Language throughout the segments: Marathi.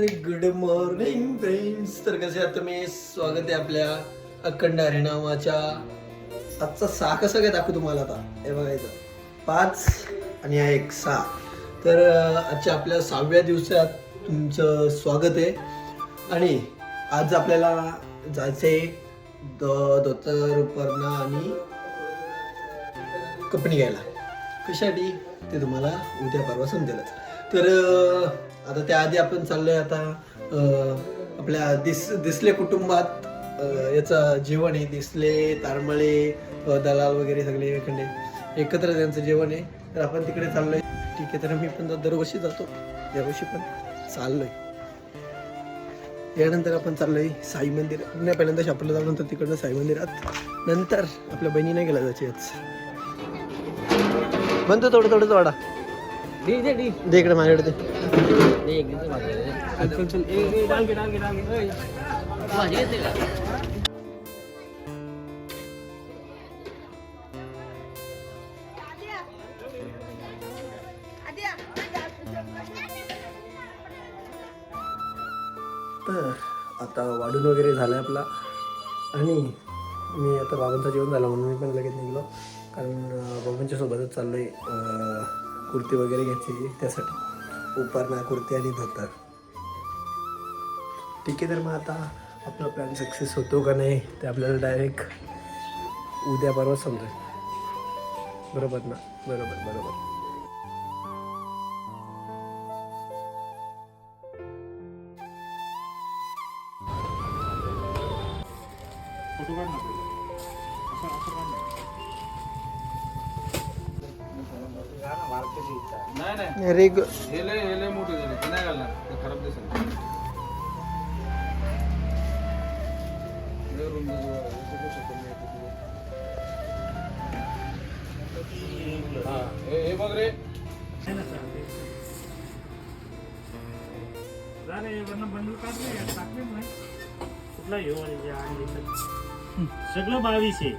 गुड मॉर्निंग फ्रेंड्स तर कसे आहात तुम्ही? स्वागत आहे आपल्या अखंड हरिनामाच्या आजचा सहा कसा काय दाखवू तुम्हाला आता? हे बघायचं पाच आणि हा एक सहा. तर आजच्या आपल्या सहाव्या दिवसात तुमचं स्वागत आहे. आणि आज आपल्याला जायचंय द दोतर उपरणं आणि कपणी घ्यायला. कशासाठी? ते तुम्हाला उद्या परवा समजेलच. तर आता त्याआधी आपण चाललोय आता आपल्या दिस दिसले कुटुंबात याचं जेवण आहे. दिसले तारमळे दलाल वगैरे सगळे एकंडे एकत्र त्यांचं जेवण आहे. तर आपण तिकडे चाललोय. ठीक आहे तर मी पण दरवर्षी जातो. यावर्षी पण चाललोय. यानंतर आपण चाललोय साई मंदिर. नाही पहिल्यांदा शापूरला जाऊ नंतर तिकडनं साई मंदिरात. नंतर आपल्या बहिणी नाही गेला जायची. आज म्हणतो थोडं थोडं वाडा दे इकडे माझ्याकडे दे. दे एक दिन भाजी चल चल ए ए डाल के डाल के डाल के ओए भाजी येते का? तर आता वाढून वगैरे झालं आपला. आणि मी आता बाबांचं जेवण झालं म्हणून मी पण लगेच निघलो. कारण अं, बाबांच्या सोबतच चाललो आहे कुर्ती वगैरे घ्यायची त्यासाठी. उपरणा कुर्ती आणि धोतर. ठीक आहे तर मग आता आपला प्लॅन सक्सेस होतो का नाही ते आपल्याला डायरेक्ट उद्या परवा समजेल. बरोबर ना? बरोबर बरोबर. रेग हे लय हे लय मोठे झाले. ते नाही घालणार. ते खराब दिसेल. लय कसं. हा, हे हे बघ रे. सगळं बावीस आहे.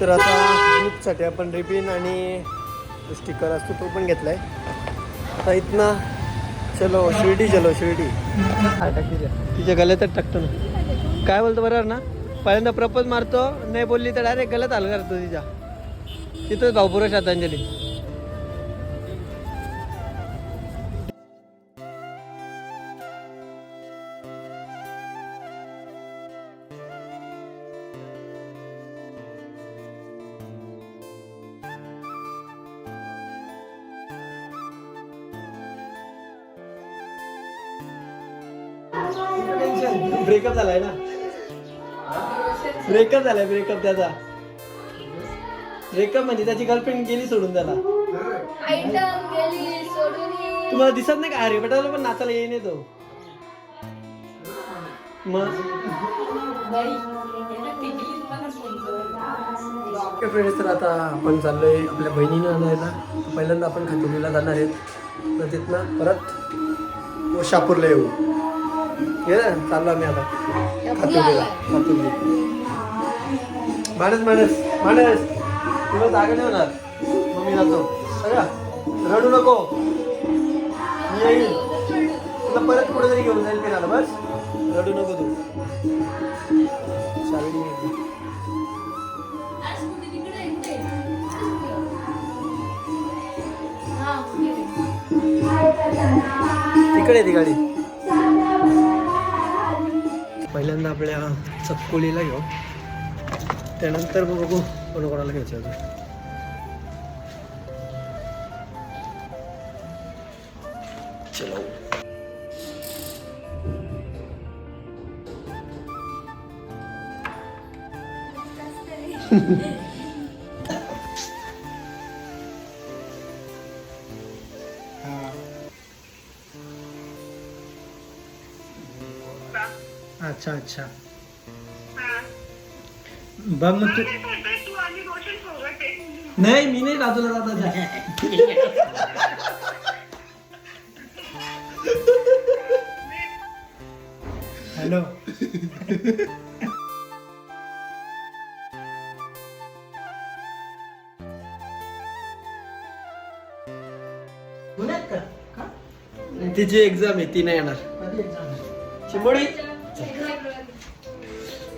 तर आता ग्रुपसाठी आपण रिबिन आणि स्टिकर असतो तो पण घेतलाय. आता इथनं चलो शिर्डी चलो शिर्डी. तिच्या गल्यातच टाकतो ना. काय बोलतो बरोबर ना पहिल्यांदा प्रपोज मारतो नाही बोलली तर डायरेक्ट गलत हाल करतो तिच्या तिथंच भाऊपुरा श्रद्धांजली. ब्रेकअप झालाय ना? ब्रेकअप झालाय ब्रेकअप त्याचा. ब्रेकअप म्हणजे त्याची गर्लफ्रेंड गेली सोडून त्याला. आयटम गेली सोडून ये. तुम्हाला दिसत नाही का? अरे पटाला पण नाचायला येईन तो मग? ओके फ्रेंड्स तर आता आपण चाललोय आपल्या बहिणीने आणायला. पहिल्यांदा आपण खातुलीला जाणार आहेत. तर तिथनं परत शापूरला येऊ. ये ना चाललो आम्ही आता. खातुलीला खातुली माणस माणस माणस. तुला जागा नाही होणार. मग मी जातो. सगळं रडू नको. मी येईल. तुला परत कुठे तरी घेऊन जाईल फिरायला बस. रडू नको तू. हा, गेली. तिकडे ती गाडी. पहिल्यांदा आपल्या चक्कोलीला घेऊ. त्यानंतर मग बघू कोणाकोणाला घ्यायचं अजून. अच्छा अच्छा. बघ मग तू. नाही मी नाही राजूला जात हॅलो? तिची एक्झाम आहे ती नाही येणार. चिंबोडी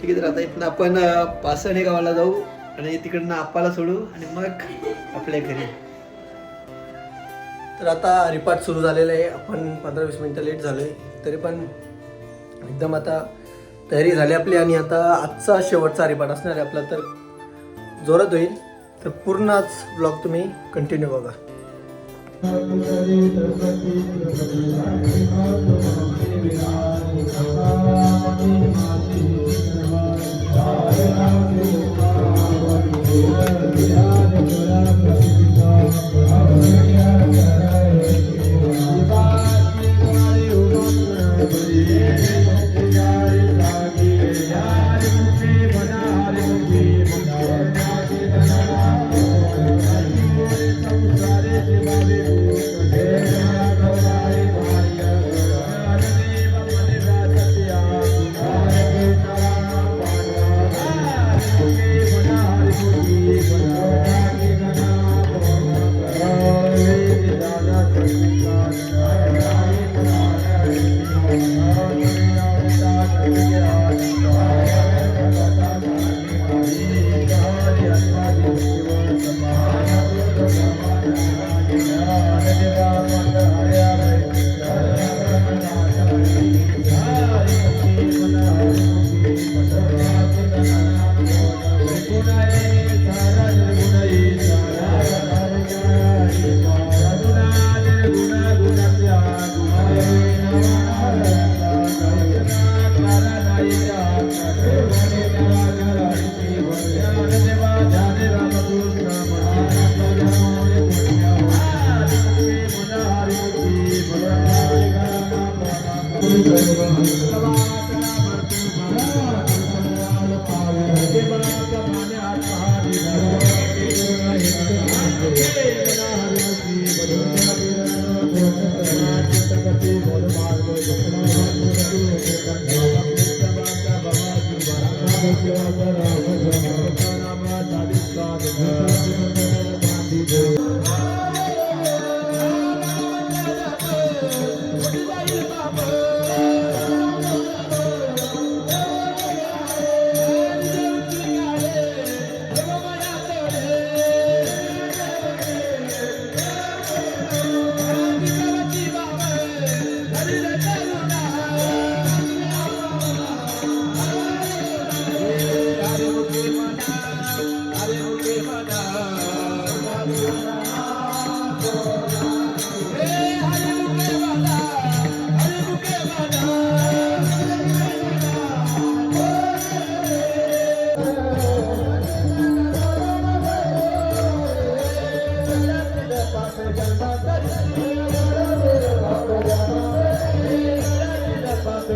आहे तर आता इथनं आपण पासणे गावाला जाऊ आणि तिकडनं आप्पाला सोडू आणि मग आपल्या घरी. तर आता रिपाट सुरू झालेलं आहे. आपण पंधरा वीस मिनटं लेट झालोय. तरी पण एकदम आता तयारी झाली आपली आणि आता आजचा शेवटचा रिपाट असणार आहे आपला. तर जोरात होईल. तर पूर्ण आज ब्लॉग तुम्ही कंटिन्यू बघा. Thank you.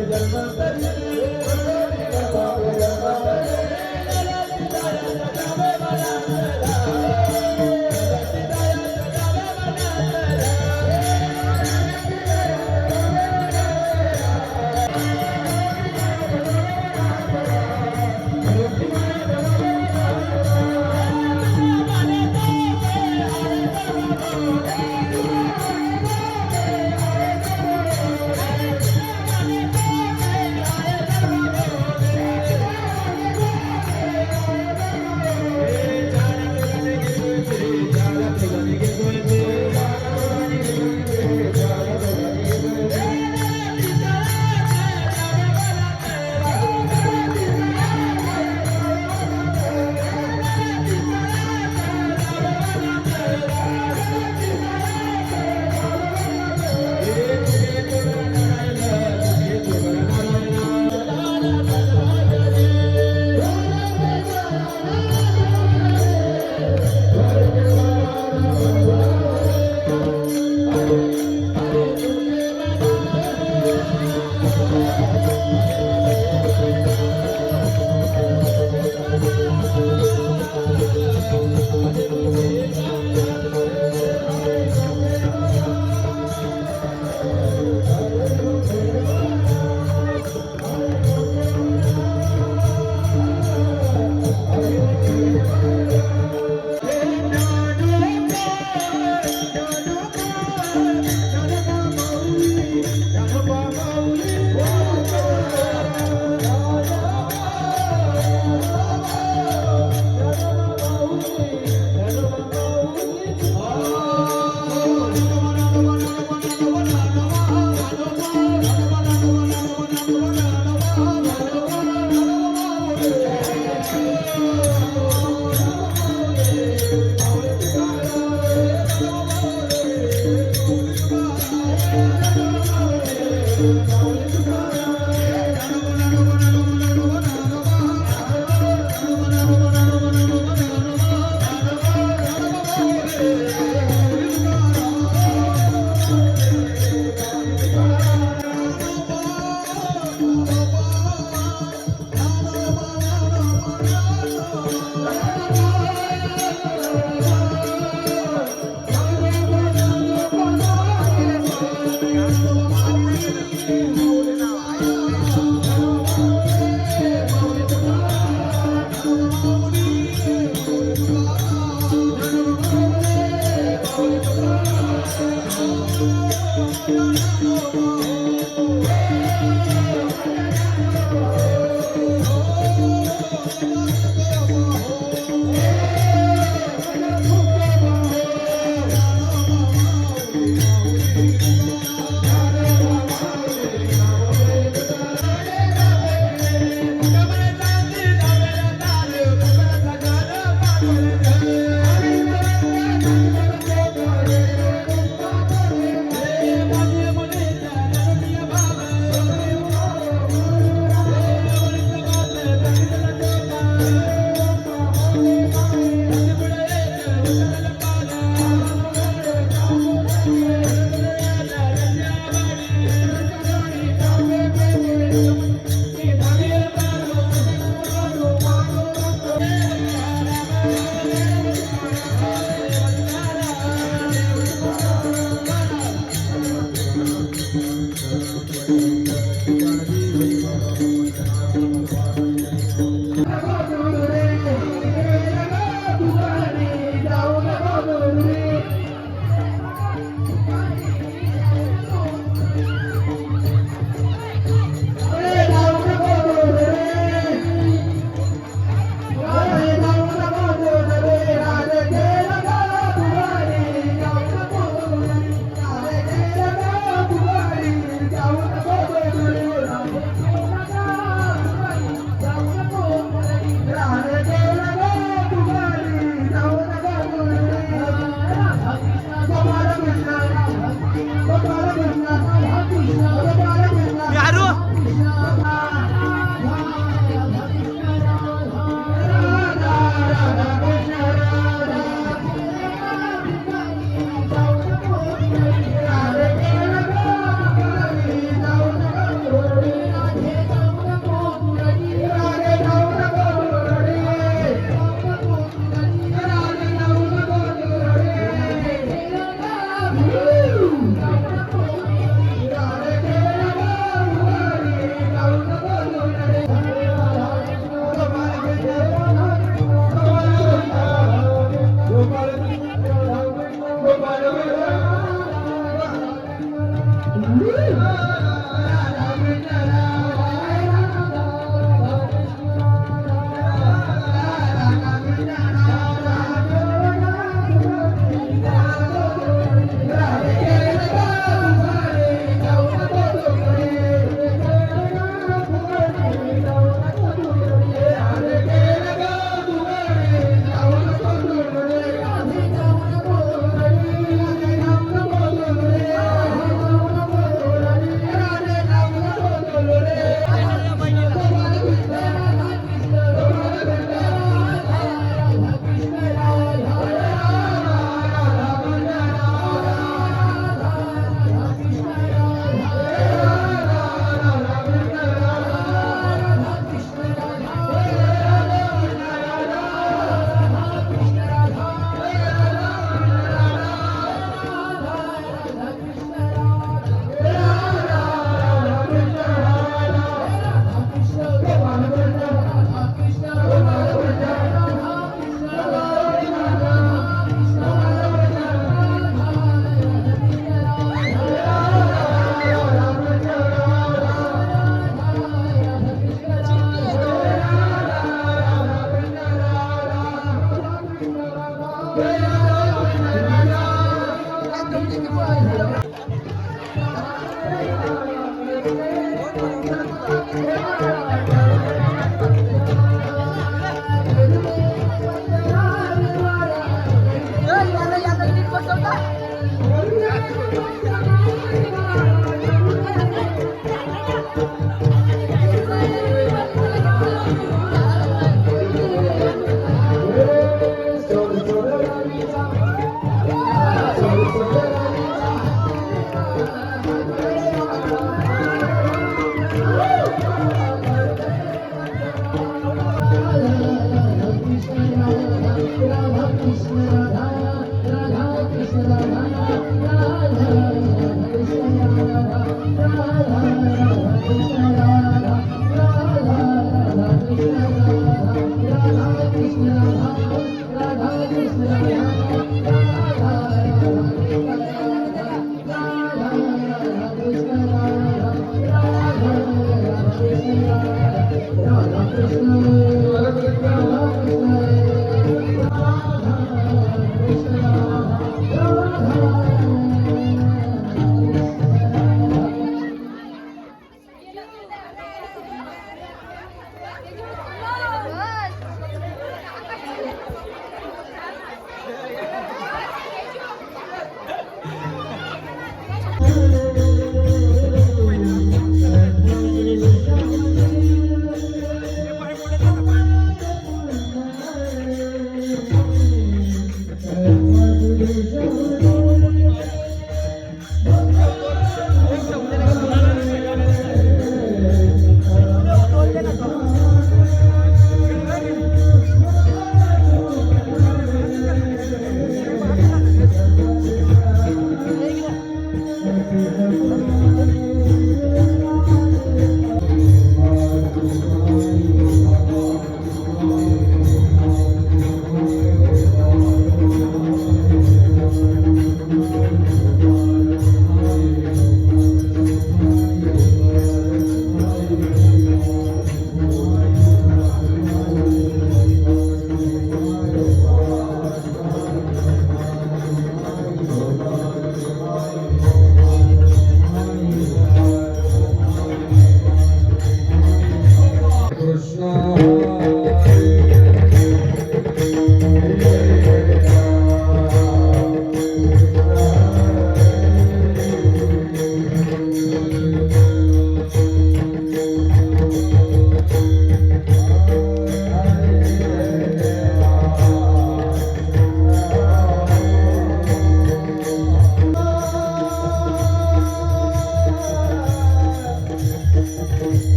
ਜਨਮ ਤੇ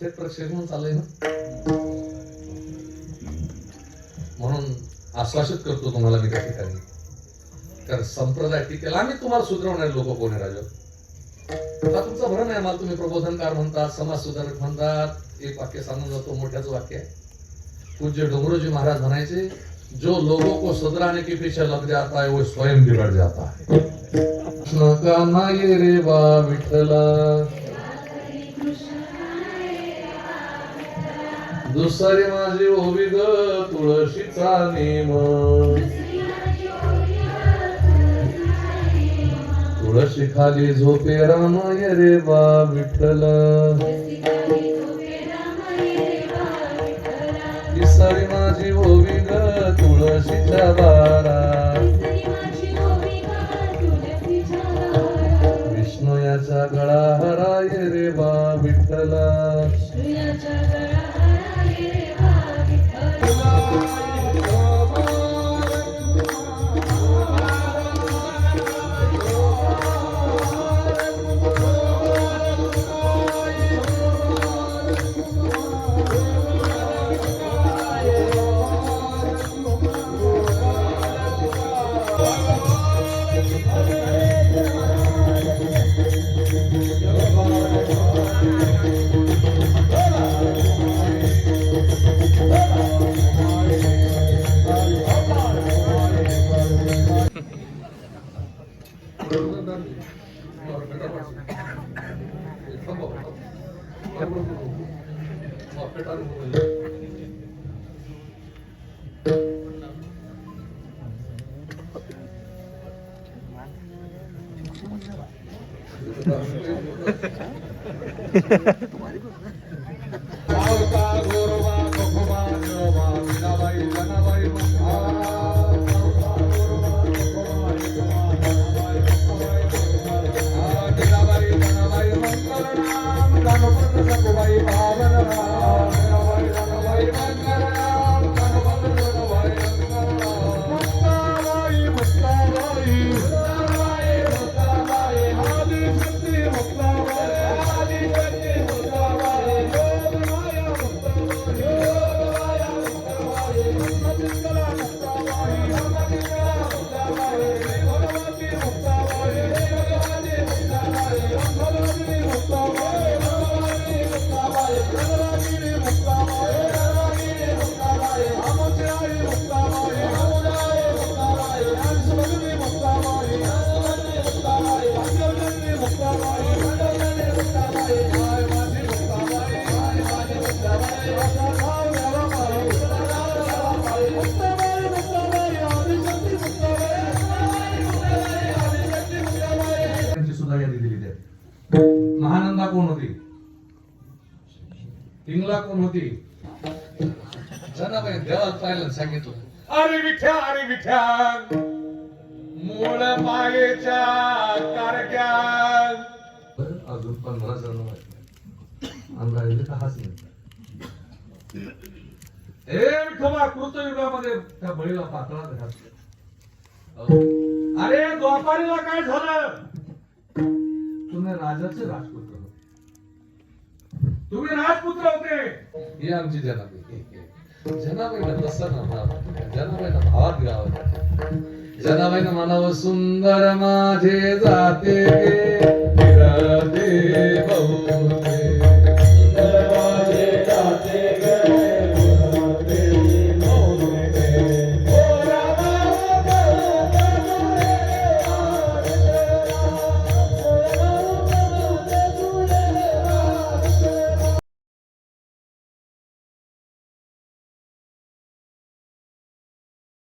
थेट प्रक्षेपण चाललंय ना? म्हणून आश्वासित करतो तुम्हाला मी त्या ठिकाणी. कारण संप्रदाय टिकेल आम्ही तुम्हाला सुधरवणारे लोक कोण आहे राजा? हा तुमचा भरण आहे मला तुम्ही प्रबोधनकार म्हणतात समाज सुधारक म्हणतात. एक वाक्य सांगून जातो मोठ्याच वाक्य आहे. पूज्य डोंगरोजी महाराज म्हणायचे जो लोगों को सुधराने के पीछे लग जाता है वो स्वयं बिगड़ जाता है. कृष्ण का नाही रे बा विठला दुसरी माझी ओवी ग तुळशीचा नेम. तुळशी खाली झोपे रामाय रे बा विठ्ठल. तिसरी माझी ओवी ग तुळशीच्या बारा. विष्णू याचा गळा हराय रे बा विठ्ठला. होती. जनाबाई देवाला पाहिलं सांगितलं. अरे विठ्या अरे विठ्या मूळ मायेच्या कारक्यात बरं, अजून पंधरा जण अंदाजे का हाच नाही. ए विठोबा कृतयुगामध्ये त्या बळीला पातळात घातलं अरे द्वापारीला काय झालं? तुम्ही राजाचे राजपुत्र होते. तुम्ही राजपुत्र होते. ही आमची जनाबाई. जनाबाईला तसं ना जनाबाईला भावात गाव जनाबाईनं म्हणावं सुंदर माझे जाते गे, फिरते